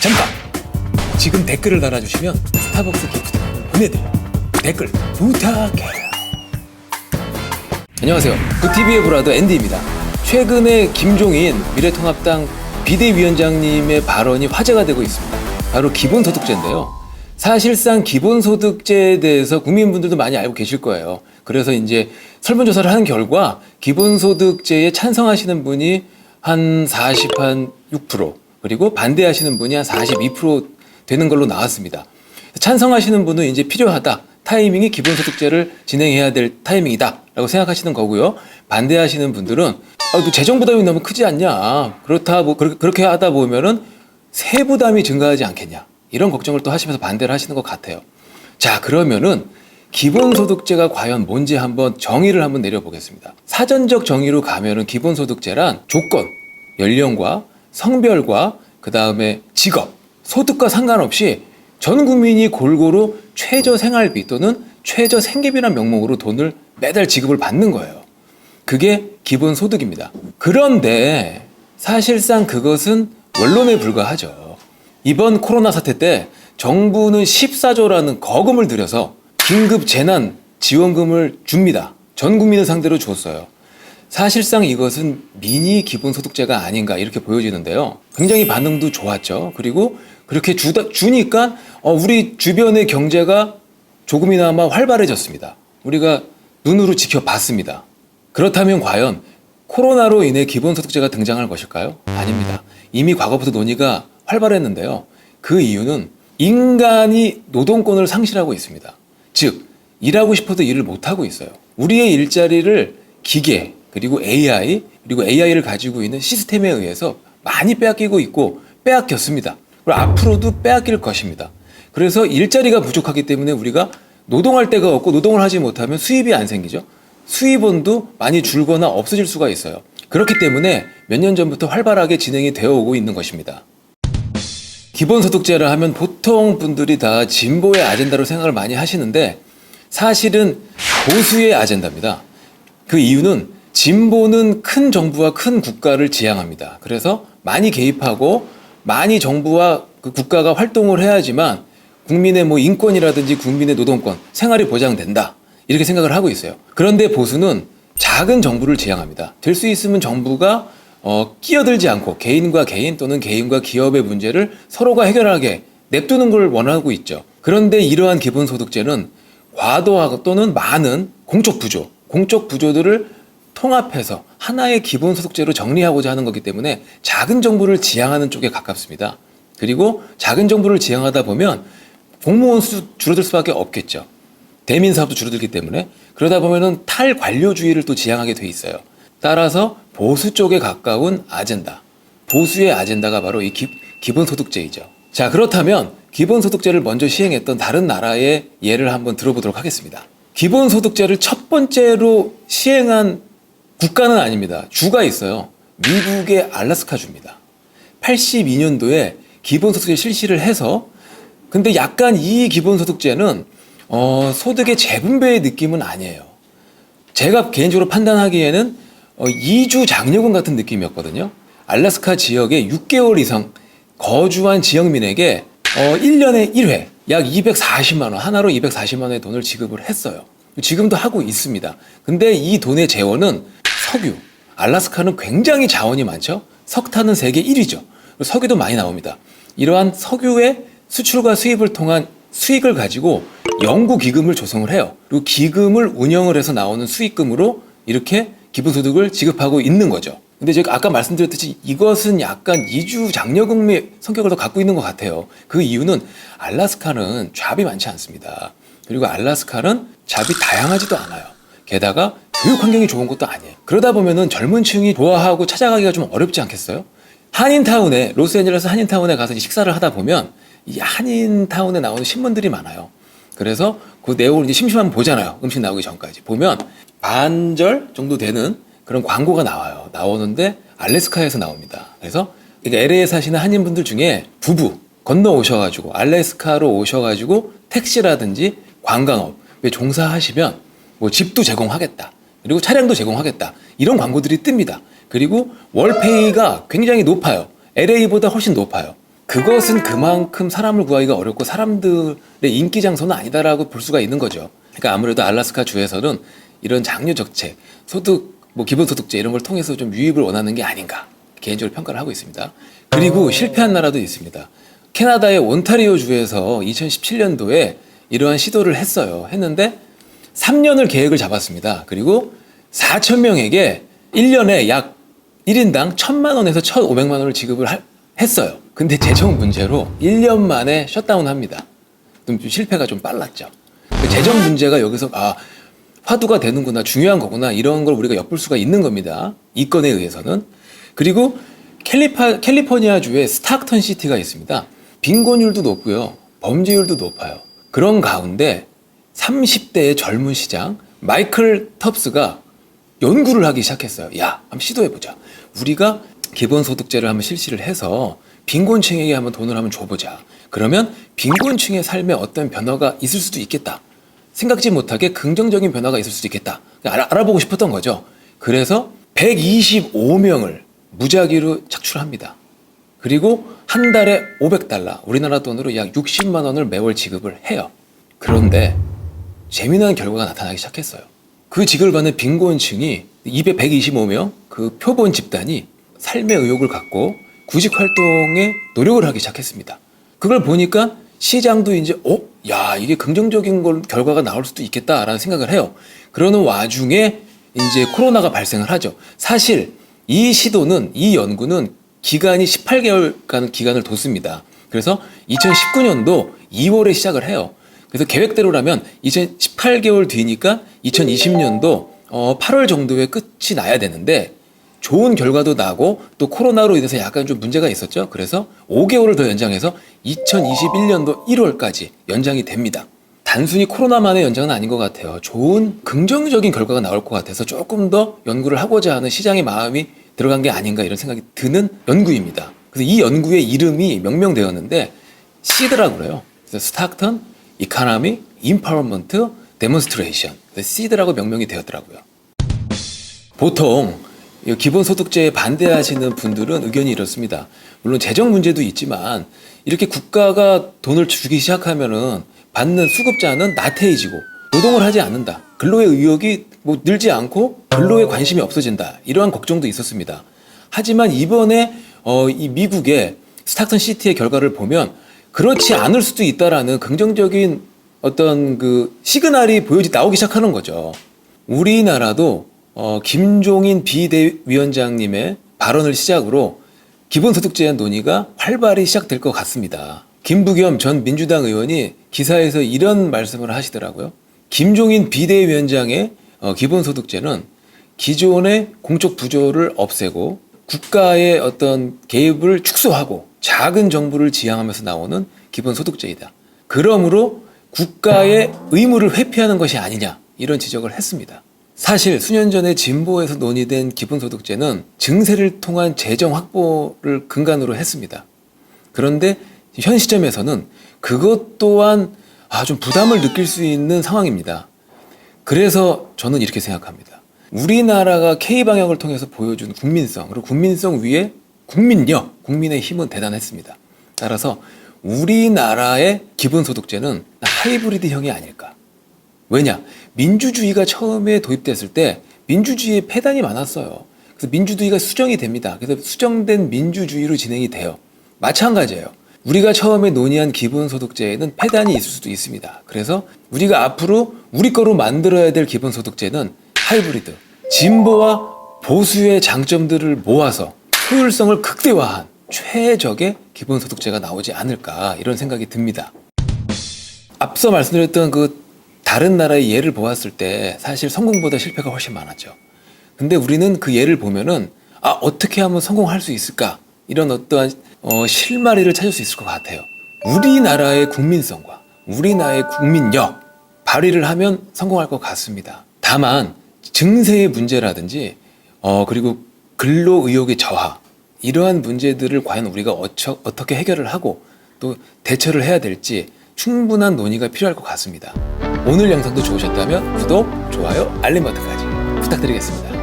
잠깐! 지금 댓글을 달아주시면 스타벅스 기프트 보내드려요. 댓글 부탁해요. 안녕하세요. 구TV의 브라더 앤디입니다. 최근에 김종인 미래통합당 비대위원장님의 발언이 화제가 되고 있습니다. 바로 기본소득제인데요. 사실상 기본소득제에 대해서 국민분들도 많이 알고 계실 거예요. 그래서 이제 설문조사를 한 결과 기본소득제에 찬성하시는 분이 한 40, 한 6%, 그리고 반대하시는 분이 한 42% 되는 걸로 나왔습니다. 찬성하시는 분은 이제 필요하다. 타이밍이 기본소득제를 진행해야 될 타이밍이다 라고 생각하시는 거고요. 반대하시는 분들은 아, 너 재정 부담이 너무 크지 않냐? 그렇다 뭐 그렇게 하다 보면은 세 부담이 증가하지 않겠냐? 이런 걱정을 또 하시면서 반대를 하시는 것 같아요. 자 그러면은 기본소득제가 과연 뭔지 한번 정의를 한번 내려보겠습니다. 사전적 정의로 가면은 기본소득제란 조건, 연령과 성별과 그 다음에 직업, 소득과 상관없이 전 국민이 골고루 최저 생활비 또는 최저 생계비란 명목으로 돈을 매달 지급을 받는 거예요. 그게 기본 소득입니다. 그런데 사실상 그것은 원론에 불과하죠. 이번 코로나 사태 때 정부는 14조라는 거금을 들여서 긴급 재난 지원금을 줍니다. 전 국민을 상대로 줬어요. 사실상 이것은 미니 기본소득제가 아닌가 이렇게 보여지는데요. 굉장히 반응도 좋았죠. 그리고 그렇게 주다, 주니까 어, 우리 주변의 경제가 조금이나마 활발해졌습니다. 우리가 눈으로 지켜봤습니다. 그렇다면 과연 코로나로 인해 기본소득제가 등장할 것일까요? 아닙니다. 이미 과거부터 논의가 활발했는데요. 그 이유는 인간이 노동권을 상실하고 있습니다. 즉, 일하고 싶어도 일을 못하고 있어요. 우리의 일자리를 기계, 그리고 AI, 그리고 AI를 가지고 있는 시스템에 의해서 많이 빼앗기고 있고 빼앗겼습니다. 그리고 앞으로도 빼앗길 것입니다. 그래서 일자리가 부족하기 때문에 우리가 노동할 데가 없고 노동을 하지 못하면 수입이 안 생기죠. 수입원도 많이 줄거나 없어질 수가 있어요. 그렇기 때문에 몇 년 전부터 활발하게 진행이 되어 오고 있는 것입니다. 기본소득제를 하면 보통 분들이 다 진보의 아젠다로 생각을 많이 하시는데 사실은 보수의 아젠다입니다. 그 이유는 진보는 큰 정부와 큰 국가를 지향합니다. 그래서 많이 개입하고 많이 정부와 그 국가가 활동을 해야지만 국민의 뭐 인권이라든지 국민의 노동권, 생활이 보장된다. 이렇게 생각을 하고 있어요. 그런데 보수는 작은 정부를 지향합니다. 될 수 있으면 정부가 어, 끼어들지 않고 개인과 개인 또는 개인과 기업의 문제를 서로가 해결하게 냅두는 걸 원하고 있죠. 그런데 이러한 기본소득제는 과도하고 또는 많은 공적 부조, 공적 부조들을 통합해서 하나의 기본소득제로 정리하고자 하는 거기 때문에 작은 정부를 지향하는 쪽에 가깝습니다. 그리고 작은 정부를 지향하다 보면 공무원 수 줄어들 수밖에 없겠죠. 대민 사업도 줄어들기 때문에 그러다 보면은 탈관료주의를 또 지향하게 돼 있어요. 따라서 보수 쪽에 가까운 아젠다. 보수의 아젠다가 바로 이 기, 기본소득제이죠. 자, 그렇다면 기본소득제를 먼저 시행했던 다른 나라의 예를 한번 들어보도록 하겠습니다. 기본소득제를 첫 번째로 시행한 국가는 아닙니다. 주가 있어요. 미국의 알라스카 주입니다. 82년도에 기본소득제 실시를 해서 근데 약간 이 기본소득제는 어, 소득의 재분배의 느낌은 아니에요. 제가 개인적으로 판단하기에는 어, 2주 장려금 같은 느낌이었거든요. 알라스카 지역에 6개월 이상 거주한 지역민에게 어, 1년에 1회 약 240만 원, 하나로 240만 원의 돈을 지급을 했어요. 지금도 하고 있습니다. 근데 이 돈의 재원은 석유. 알라스카는 굉장히 자원이 많죠. 석탄은 세계 1위죠. 석유도 많이 나옵니다. 이러한 석유의 수출과 수입을 통한 수익을 가지고 연구 기금을 조성을 해요. 그리고 기금을 운영을 해서 나오는 수익금으로 이렇게 기본소득을 지급하고 있는 거죠. 근데 제가 아까 말씀드렸듯이 이것은 약간 이주 장려금의 성격을 더 갖고 있는 것 같아요. 그 이유는 알라스카는 잡이 많지 않습니다. 그리고 알라스카는 잡이 다양하지도 않아요. 게다가 교육 환경이 좋은 것도 아니에요. 그러다 보면은 젊은 층이 좋아하고 찾아가기가 좀 어렵지 않겠어요? 한인타운에, 로스앤젤레스 한인타운에 가서 식사를 하다 보면 이 한인타운에 나오는 신문들이 많아요. 그래서 그 내용을 이제 심심하면 보잖아요. 음식 나오기 전까지. 보면 반절 정도 되는 그런 광고가 나와요. 나오는데 알래스카에서 나옵니다. 그래서 LA에 사시는 한인분들 중에 부부 건너 오셔가지고 알래스카로 오셔가지고 택시라든지 관광업에 종사하시면 뭐 집도 제공하겠다. 그리고 차량도 제공하겠다. 이런 광고들이 뜹니다. 그리고 월페이가 굉장히 높아요. LA보다 훨씬 높아요. 그것은 그만큼 사람을 구하기가 어렵고 사람들의 인기 장소는 아니다라고 볼 수가 있는 거죠. 그러니까 아무래도 알라스카 주에서는 이런 장려 적체, 소득, 뭐 기본소득제 이런 걸 통해서 좀 유입을 원하는 게 아닌가 개인적으로 평가를 하고 있습니다. 그리고 실패한 나라도 있습니다. 캐나다의 온타리오 주에서 2017년도에 이러한 시도를 했어요. 했는데 3년을 계획을 잡았습니다. 그리고 4천 명에게 1년에 약 1인당 1천만 원에서 1,500만 원을 지급을 할- 했어요. 근데 재정 문제로 1년 만에 셧다운 합니다. 좀 실패가 좀 빨랐죠. 그 재정 문제가 여기서 아 화두가 되는구나 중요한 거구나 이런 걸 우리가 엿볼 수가 있는 겁니다. 이 건에 의해서는 그리고 캘리파, 캘리포니아 주에 스타크턴 시티가 있습니다. 빈곤율도 높고요. 범죄율도 높아요. 그런 가운데 30대의 젊은 시장 마이클 텁스가 연구를 하기 시작했어요. 야, 한번 시도해보자. 우리가 기본소득제를 한번 실시를 해서 빈곤층에게 한번 돈을 한번 줘보자. 그러면 빈곤층의 삶에 어떤 변화가 있을 수도 있겠다. 생각지 못하게 긍정적인 변화가 있을 수도 있겠다. 알아, 알아보고 싶었던 거죠. 그래서 125명을 무작위로 착출합니다. 그리고 한 달에 500달러, 우리나라 돈으로 약 60만 원을 매월 지급을 해요. 그런데 재미난 결과가 나타나기 시작했어요. 그 지급을 받는 빈곤층이 200, 125명 그 표본 집단이 삶의 의욕을 갖고 구직 활동에 노력을 하기 시작했습니다. 그걸 보니까 시장도 이제 어, 야 이게 긍정적인 걸 결과가 나올 수도 있겠다라는 생각을 해요. 그러는 와중에 이제 코로나가 발생을 하죠. 사실 이 시도는 이 연구는 기간이 18개월간 기간을 뒀습니다. 그래서 2019년도 2월에 시작을 해요. 그래서 계획대로라면 2018개월 뒤니까 2020년도 어 8월 정도에 끝이 나야 되는데 좋은 결과도 나고 또 코로나로 인해서 약간 좀 문제가 있었죠. 그래서 5개월을 더 연장해서 2021년도 1월까지 연장이 됩니다. 단순히 코로나만의 연장은 아닌 것 같아요. 좋은 긍정적인 결과가 나올 것 같아서 조금 더 연구를 하고자 하는 시장의 마음이 들어간 게 아닌가 이런 생각이 드는 연구입니다. 그래서 이 연구의 이름이 명명되었는데 시드라고 그래요. 그래서 스타크턴 이카나미 임파워먼트 데몬스트레이션 시드라고 명명이 되었더라고요. 보통 이 기본소득제에 반대하시는 분들은 의견이 이렇습니다. 물론 재정 문제도 있지만 이렇게 국가가 돈을 주기 시작하면은 받는 수급자는 나태해지고 노동을 하지 않는다. 근로의 의욕이 뭐 늘지 않고 근로에 관심이 없어진다. 이러한 걱정도 있었습니다. 하지만 이번에 어, 이 미국의 스타크턴 시티의 결과를 보면 그렇지 않을 수도 있다라는 긍정적인 어떤 그 시그널이 보여지 나오기 시작하는 거죠. 우리나라도 어, 김종인 비대위원장님의 발언을 시작으로 기본소득 제한 논의가 활발히 시작될 것 같습니다. 김부겸 전 민주당 의원이 기사에서 이런 말씀을 하시더라고요. 김종인 비대위원장의 어, 기본소득제는 기존의 공적 부조를 없애고 국가의 어떤 개입을 축소하고 작은 정부를 지향하면서 나오는 기본소득제이다. 그러므로 국가의 의무를 회피하는 것이 아니냐 이런 지적을 했습니다. 사실 수년 전에 진보에서 논의된 기본소득제는 증세를 통한 재정 확보를 근간으로 했습니다. 그런데 현 시점에서는 그것 또한 아, 좀 부담을 느낄 수 있는 상황입니다. 그래서 저는 이렇게 생각합니다. 우리나라가 K방역을 통해서 보여준 국민성, 그리고 국민성 위에 국민력, 국민의 힘은 대단했습니다. 따라서 우리나라의 기본소득제는 하이브리드형이 아닐까. 왜냐? 민주주의가 처음에 도입됐을 때 민주주의에 폐단이 많았어요. 그래서 민주주의가 수정이 됩니다. 그래서 수정된 민주주의로 진행이 돼요. 마찬가지예요. 우리가 처음에 논의한 기본소득제에는 폐단이 있을 수도 있습니다. 그래서 우리가 앞으로 우리 거로 만들어야 될 기본소득제는 하이브리드, 진보와 보수의 장점들을 모아서 효율성을 극대화한 최적의 기본소득제가 나오지 않을까 이런 생각이 듭니다. 앞서 말씀드렸던 그 다른 나라의 예를 보았을 때 사실 성공보다 실패가 훨씬 많았죠. 근데 우리는 그 예를 보면은 아 어떻게 하면 성공할 수 있을까 이런 어떠한 어, 실마리를 찾을 수 있을 것 같아요. 우리나라의 국민성과 우리나라의 국민력 발휘를 하면 성공할 것 같습니다. 다만 증세의 문제라든지 어 그리고 근로 의욕의 저하 이러한 문제들을 과연 우리가 어처, 어떻게 해결을 하고 또 대처를 해야 될지 충분한 논의가 필요할 것 같습니다. 오늘 영상도 좋으셨다면 구독, 좋아요, 알림 버튼까지 부탁드리겠습니다.